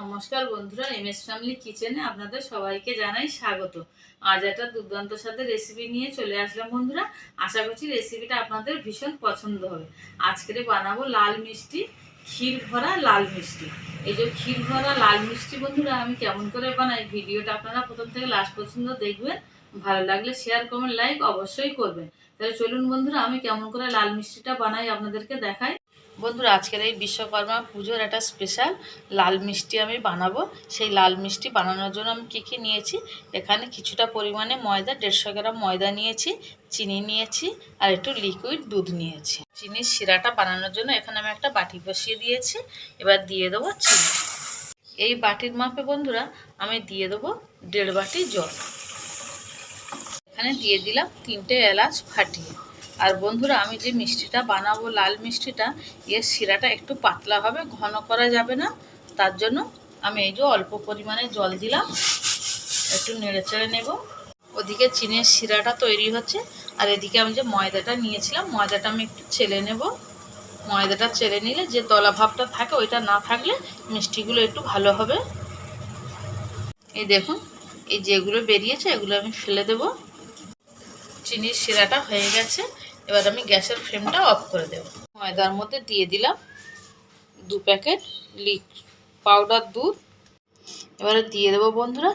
নমস্কার বন্ধুরা M S family কিচেনে আপনাদের সবাইকে জানাই স্বাগত। আজ একটা দুর্দান্ত সাথে রেসিপি নিয়ে চলে আসলাম বন্ধুরা। আশা করছি রেসিপিটা আপনাদের ভীষণ পছন্দ হবে। আজকে বানাবো লাল মিষ্টি, ক্ষীর ভরা লাল মিষ্টি। এই যে ক্ষীর ভরা লাল মিষ্টি বন্ধুরা, আমি কেমন করে বানাই ভিডিওটা আপনারা প্রথম থেকে লাস্ট পর্যন্ত দেখবেন। ভালো লাগলে শেয়ার কমেন্ট লাইক অবশ্যই করবেন। তাহলে চলুন বন্ধুরা, আমি কেমন করে লাল মিষ্টিটা বানাই আপনাদেরকে দেখাই। বন্ধুরা, আজকের এই বিশ্বকর্মা পুজোর একটা স্পেশাল লাল মিষ্টি আমি বানাবো। সেই লাল মিষ্টি বানানোর জন্য আমি কী কী নিয়েছি? এখানে কিছুটা পরিমাণে ময়দা, দেড়শো গ্রাম ময়দা নিয়েছি, চিনি নিয়েছি, আর একটু লিকুইড দুধ নিয়েছি। চিনির শিরাটা বানানোর জন্য এখানে আমি একটা বাটি বসিয়ে দিয়েছি। এবার দিয়ে দেবো চিনি। এই বাটির মাপে বন্ধুরা, আমি দিয়ে দেবো দেড় বাটি জল। এখানে দিয়ে দিলাম তিনটে এলাচ ফাটিয়ে। আর বন্ধুরা, আমি যে মিষ্টিটা বানাবো, লাল মিষ্টিটা, এর শিরাটা একটু পাতলা হবে, ঘন করা যাবে না। তার জন্য আমি এই যে অল্প পরিমাণে জল দিলাম, একটু নেড়ে চেড়ে নেব। ওদিকে চিনের শিরাটা তৈরি হচ্ছে, আর এদিকে আমি যে ময়দাটা নিয়েছিলাম, ময়দাটা আমি একটু চেলে নেব। ময়দাটা চেলে নিলে যে দলা ভাবটা থাকে, ওইটা না থাকলে মিষ্টিগুলো একটু ভালো হবে। এই দেখুন, এই যেগুলো বেরিয়েছে, এগুলো আমি ফেলে দেব। চিনির শিরাটা হয়ে গেছে এবার আমি গ্যাসের ফ্লেমটা অফ করে দেব। ময়দার মধ্যে দিয়ে দিলাম দু প্যাকেট লিক পাউডার দুধ। এবারে দিয়ে দেবো বন্ধুরা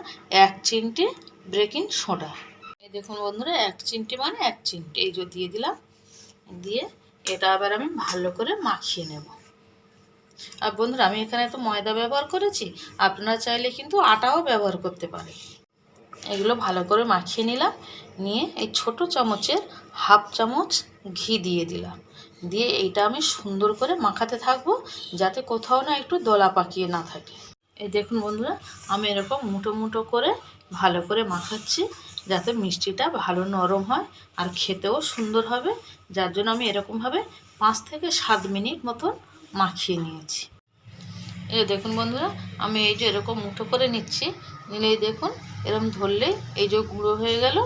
এক চিমটে ব্রেকিং সোডা। এই দেখুন বন্ধুরা, এক চিমটি মানে এক চিমটি। এই যে দিয়ে দিলাম, দিয়ে এটা আবার আমি ভালো করে মাখিয়ে নেব। আর বন্ধুরা, আমি এখানে তো ময়দা ব্যবহার করেছি, আপনারা চাইলে কিন্তু আটাও ব্যবহার করতে পারে এগুলো ভালো করে মাখিয়ে নিলাম। নিয়ে এই ছোট চামচের হাফ চামচ ঘি দিয়ে দিলাম। দিয়ে এইটা আমি সুন্দর করে মাখাতে থাকব, যাতে কোথাও না একটু দলা পাকিয়ে না থাকে। এই দেখুন বন্ধুরা, আমি এরকম মুঠো মুঠো করে ভালো করে মাখাচ্ছি, যাতে মিষ্টিটা ভালো নরম হয় আর খেতেও সুন্দর হবে। যার জন্য আমি এরকমভাবে পাঁচ থেকে সাত মিনিট মতন মাখিয়ে নিয়েছি। এই দেখুন বন্ধুরা, আমি এই যে এরকম মুঠো করে নিচ্ছি নিলেই দেখুন এরকম ধরলেই এই যে গুঁড়ো হয়ে গেল,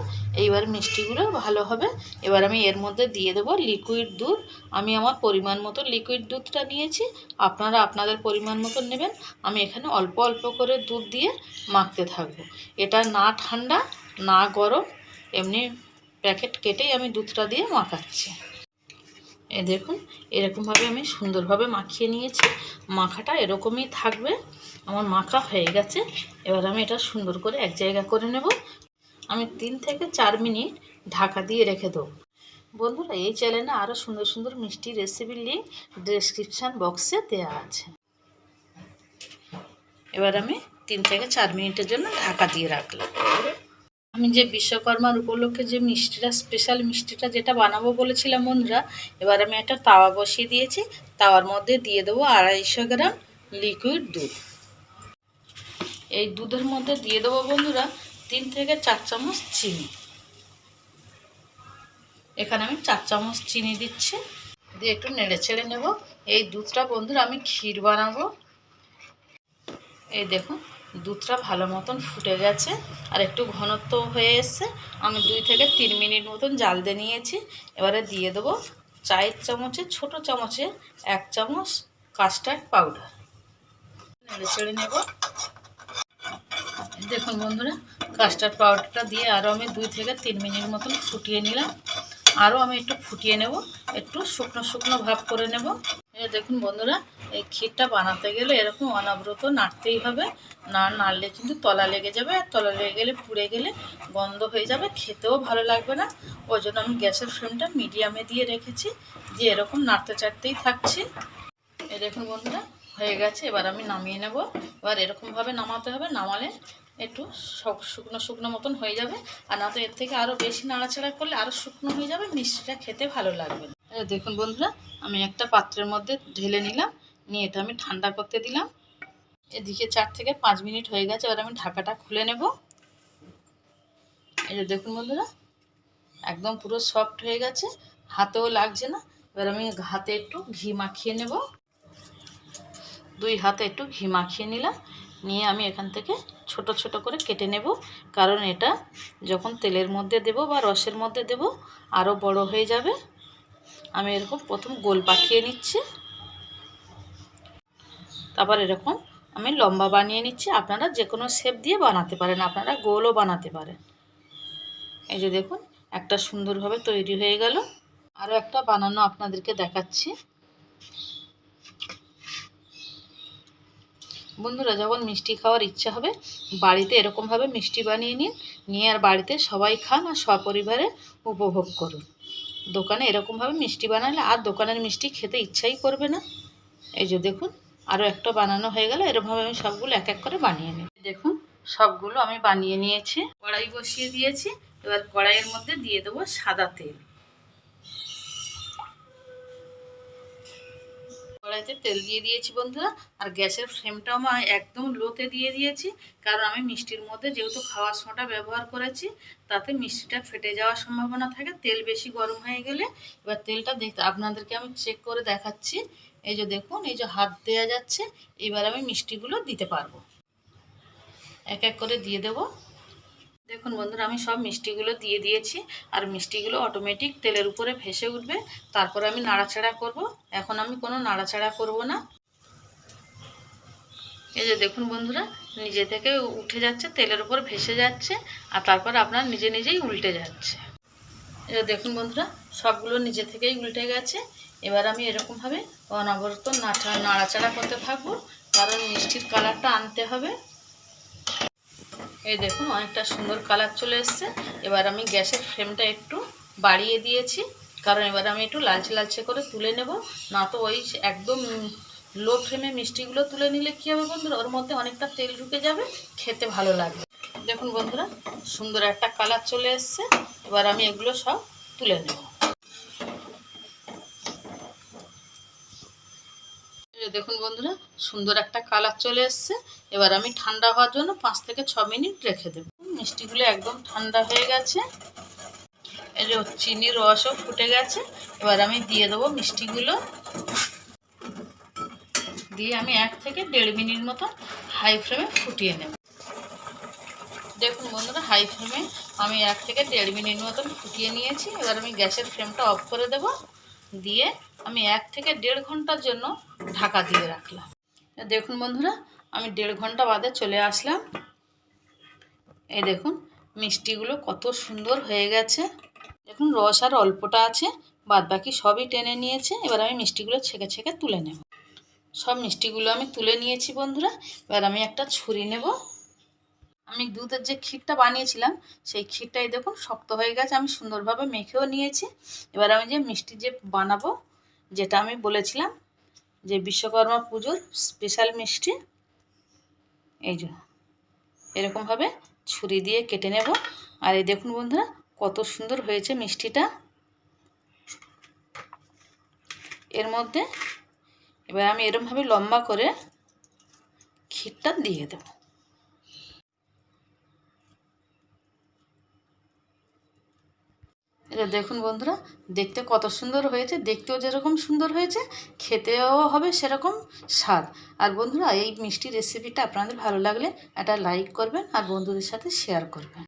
এইবার মিষ্টিগুলো ভালো হবে। এবার আমি এর মধ্যে দিয়ে দেবো লিকুইড দুধ। আমি আমার পরিমাণ মতো লিকুইড দুধটা নিয়েছি। আপনারা আপনাদের পরিমাণ মতো নেবেন। আমি এখানে অল্প অল্প করে দুধ দিয়ে মাখতে থাকব। এটা না ঠান্ডা, না গরম, এমনি প্যাকেট কেটেই আমি দুধটা দিয়ে মাখাচ্ছি। এ দেখুন, এরকমভাবে আমি সুন্দরভাবে মাখিয়ে নিয়েছি। মাখাটা এরকমই থাকবে। আমার মাখা হয়ে গেছে। এবার আমি এটা সুন্দর করে এক জায়গা করে নেব। আমি তিন থেকে চার মিনিট ঢাকা দিয়ে রেখে দেবো। বন্ধুরা, এই চ্যানেলে আরও সুন্দর সুন্দর মিষ্টি রেসিপির লিঙ্ক ডেসক্রিপশান বক্সে দেওয়া আছে। এবার আমি তিন থেকে চার মিনিটের জন্য ঢাকা দিয়ে রাখলাম। আমি যে বিশ্বকর্মার উপলক্ষে যে মিষ্টিটা স্পেশাল মিষ্টিটা যেটা বানাবো বলেছিলাম বন্ধুরা, এবার আমি একটা তাওয়া বসিয়ে দিয়েছি। তাওয়ার মধ্যে দিয়ে দেবো আড়াইশো গ্রাম লিকুইড দুধ। এই দুধের মধ্যে দিয়ে দেবো বন্ধুরা তিন থেকে চার চামচ চিনি। এখানে আমি চার চামচ চিনি দিচ্ছি। দিয়ে একটু নেড়ে ছেড়ে নেব। এই দুধটা বন্ধুরা আমি ক্ষীর বানাবো। এই দেখুন দুধটা ভালো মতন ফুটে গেছে। আর একটু ঘনত্ব হয়ে এসছে। আমি দুই থেকে তিন মিনিট মতন জাল দিয়ে নিয়েছি। এবারে দিয়ে দেবো চায়ের চামচে, ছোট চামচে এক চামচ কাস্টার্ড পাউডার ছেড়ে নেব। দেখুন বন্ধুরা কাস্টার্ড পাউডারটা দিয়ে আরও আমি দুই থেকে তিন মিনিট মতন ফুটিয়ে নিলাম। আরও আমি একটু ফুটিয়ে নেব। একটু শুকনো শুকনো ভাব করে নেব। দেখুন বন্ধুরা, এই ক্ষীরটা বানাতে গেলে এরকম অনাব্রত নাড়তেই হবে। না নাড়লে কিন্তু তলা লেগে যাবে, আর তলা লেগে গেলে পুড়ে গেলে গন্ধ হয়ে যাবে, খেতেও ভালো লাগবে না। ওই জন্য আমি গ্যাসের ফ্লেমটা মিডিয়ামে দিয়ে রেখেছি, যে এরকম নাড়তে চাড়তেই থাকছি। এই দেখুন বন্ধুরা, হয়ে গেছে, এবার আমি নামিয়ে নেব। এবার এরকমভাবে নামাতে হবে, নামালে একটু শুকনো শুকনো মতন হয়ে যাবে। আর না তো এর থেকে আরও বেশি নাড়াচাড়া করলে আরও শুকনো হয়ে যাবে, মিষ্টিটা খেতে ভালো লাগবে দেখুন বন্ধুরা, আমি একটা পাত্রের মধ্যে ঢেলে নিলাম, নিয়ে এটা আমি ঠান্ডা করতে দিলাম। এদিকে চার থেকে পাঁচ মিনিট হয়ে গেছে, এবার আমি ঢাকাটা খুলে নেব। এই যে দেখুন বন্ধুরা, একদম পুরো সফট হয়ে গেছে, হাতেও লাগছে না। এবার আমি হাতে একটু ঘি মাখিয়ে নেব। দুই হাতে একটু ঘি মাখিয়ে নিলাম, নিয়ে আমি এখান থেকে ছোট ছোট করে কেটে নেব, কারণ এটা যখন তেলের মধ্যে দেব বা রসের মধ্যে দেব আরও বড় হয়ে যাবে। আমি এরকম প্রথম গোল পাকিয়ে নিচ্ছি। তারপর এরকম আমি লম্বা বানিয়ে নিচ্ছি। আপনারা যে কোনো শেপ দিয়ে বানাতে পারেন, আপনারা গোলও বানাতে পারেন। এই যে দেখুন, একটা সুন্দরভাবে তৈরি হয়ে গেল। আরও একটা বানানো আপনাদেরকে দেখাচ্ছি। বন্ধুরা, যখন মিষ্টি খাওয়ার ইচ্ছা হবে, বাড়িতে এরকমভাবে মিষ্টি বানিয়ে নিন। নিয়ে আর বাড়িতে সবাই খান আর সপরিবারে উপভোগ করুন। দোকানে এরকমভাবে মিষ্টি বানালে আর দোকানের মিষ্টি খেতে ইচ্ছাই করবে না। এই যে দেখুন, আরও একটা বানানো হয়ে গেল, এরকমভাবে আমি সবগুলো এক এক করে বানিয়ে নিই দেখুন, সবগুলো আমি বানিয়ে নিয়েছি। কড়াই বসিয়ে দিয়েছি, এবার কড়াইয়ের মধ্যে দিয়ে দেবো সাদা তেল। কড়াইতে তেল দিয়ে দিয়েছি বন্ধুরা। আর গ্যাসের ফ্লেমটাও আমি একদম লোতে দিয়ে দিয়েছি। কারণ আমি মিষ্টির মধ্যে যেহেতু খাওয়ার সোঁটা ব্যবহার করেছি, তাতে মিষ্টিটা ফেটে যাওয়ার সম্ভাবনা থাকে। তেল বেশি গরম হয়ে গেলে এবার তেলটা দেখতে, আপনাদেরকে আমি চেক করে দেখাচ্ছি। এই যে দেখুন, এই যে হাত দেওয়া যাচ্ছে, এবার আমি মিষ্টিগুলো দিতে পারব। এক এক করে দিয়ে দেবো। দেখুন বন্ধুরা, আমি সব মিষ্টিগুলো দিয়ে দিয়েছি আর মিষ্টিগুলো অটোমেটিক তেলের উপরে ভেসে উঠবে। তারপর আমি নাড়াচাড়া করব। এখন আমি কোনো নাড়াচাড়া করব না। এই যে দেখুন বন্ধুরা, নিজে থেকে উঠে যাচ্ছে, তেলের উপর ভেসে যাচ্ছে আর তারপর আপনার নিজে নিজেই উল্টে যাচ্ছে। যে দেখুন বন্ধুরা, সবগুলো নিজে থেকেই উল্টে গেছে। এবার আমি এরকমভাবে অনবরত নাড়াচাড়া করতে থাকব। কারণ মিষ্টির কালারটা আনতে হবে। এই দেখুন, অনেকটা সুন্দর কালার চলে এসছে। এবার আমি গ্যাসের ফ্লেমটা একটু বাড়িয়ে দিয়েছি। কারণ এবার আমি একটু লালচে লালচে করে তুলে নেব। না তো ওই একদম লো ফ্লেমে মিষ্টিগুলো তুলে নিলে কী হবে বন্ধুরা? ওর মধ্যে অনেকটা তেল ঢুকে যাবে, খেতে ভালো লাগবে। দেখুন বন্ধুরা, সুন্দর একটা কালার চলে এসছে। এবার আমি এগুলো সব তুলে নেব। দেখুন বন্ধুরা, সুন্দর একটা কালার চলে এসছে। এবার আমি ঠান্ডা হওয়ার জন্য পাঁচ থেকে ছ মিনিট রেখে দেবো। মিষ্টিগুলো একদম ঠান্ডা হয়ে গেছে। যে চিনির রসও ফুটে গেছে। এবার আমি দিয়ে দেবো মিষ্টিগুলো। দিয়ে আমি এক থেকে দেড় মিনিট মতো হাই ফ্লেমে ফুটিয়ে নেব। দেখুন বন্ধুরা, হাই ফ্লেমে আমি এক থেকে দেড় মিনিট মতন ফুটিয়ে নিয়েছি। এবার আমি গ্যাসের ফ্লেমটা অফ করে দেব। দিয়ে আমি এক থেকে দেড় ঘণ্টার জন্য ঢাকা দিয়ে রাখলাম। দেখুন বন্ধুরা, আমি দেড় ঘণ্টা বাদে চলে আসলাম। এই দেখুন, মিষ্টিগুলো কত সুন্দর হয়ে গেছে। দেখুন, রস আর অল্পটা আছে বাদ বাকি সবই টেনে নিয়েছে। এবার আমি মিষ্টিগুলো ছেঁকে ছেঁকে তুলে নেব। সব মিষ্টিগুলো আমি তুলে নিয়েছি বন্ধুরা, এবার আমি একটা ছুরি নেব। আমি দুধের যে ক্ষীরটা বানিয়েছিলাম, সেই ক্ষীরটাই দেখুন শক্ত হয়ে গেছে, আমি সুন্দরভাবে মেখেও নিয়েছি। এবার আমি যে মিষ্টি যে বানাবো, যেটা আমি বলেছিলাম, যে বিশ্বকর্মা পুজোর স্পেশাল মিষ্টি, এই যে এরকমভাবে ছুরি দিয়ে কেটে নেব। আর এই দেখুন বন্ধুরা, কত সুন্দর হয়েছে মিষ্টিটা। এর মধ্যে এবার আমি এরমভাবে লম্বা করে ক্ষীরটা দিয়ে দেব। এটা দেখুন বন্ধুরা, দেখতে কত সুন্দর হয়েছে, দেখতেও যেরকম সুন্দর হয়েছে, খেতেও হবে সেরকম স্বাদ। আর বন্ধুরা, এই মিষ্টি রেসিপিটা আপনাদের ভালো লাগলে একটা লাইক করবেন আর বন্ধুদের সাথে শেয়ার করবেন।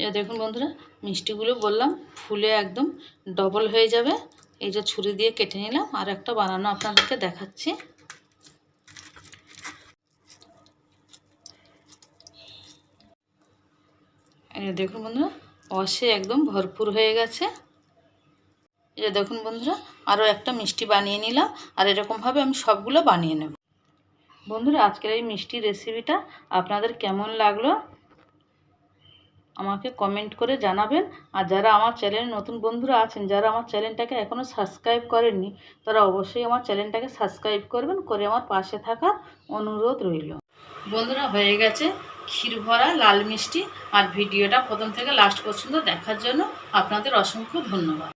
এটা দেখুন বন্ধুরা, মিষ্টিগুলো বললাম, ফুলে একদম ডবল হয়ে যাবে। এই যে ছুরি দিয়ে কেটে নিলাম, আর একটা বানানো আপনাদেরকে দেখাচ্ছি। দেখুন বন্ধুরা অসে একদম ভরপুর হয়ে গেছে। এই দেখুন বন্ধুরা আরও একটা মিষ্টি বানিয়ে নিলাম, আর এরকমভাবে আমি সবগুলো বানিয়ে নেব। বন্ধুরা, আজকের এই মিষ্টি রেসিপিটা আপনাদের কেমন লাগল? আমাকে কমেন্ট করে জানাবেন। আর যারা আমার চ্যানেলে নতুন বন্ধুরা আছেন, যারা আমার চ্যানেলটাকে এখনও সাবস্ক্রাইব করেননি, তারা অবশ্যই আমার চ্যানেলটাকে সাবস্ক্রাইব করবেন, করে আমার পাশে থাকার অনুরোধ রইল। বন্ধুরা, হয়ে গেছে। ক্ষীর ভরা লাল মিষ্টি আর ভিডিওটা প্রথম থেকে লাস্ট পর্যন্ত দেখার জন্য আপনাদের অসংখ্য ধন্যবাদ।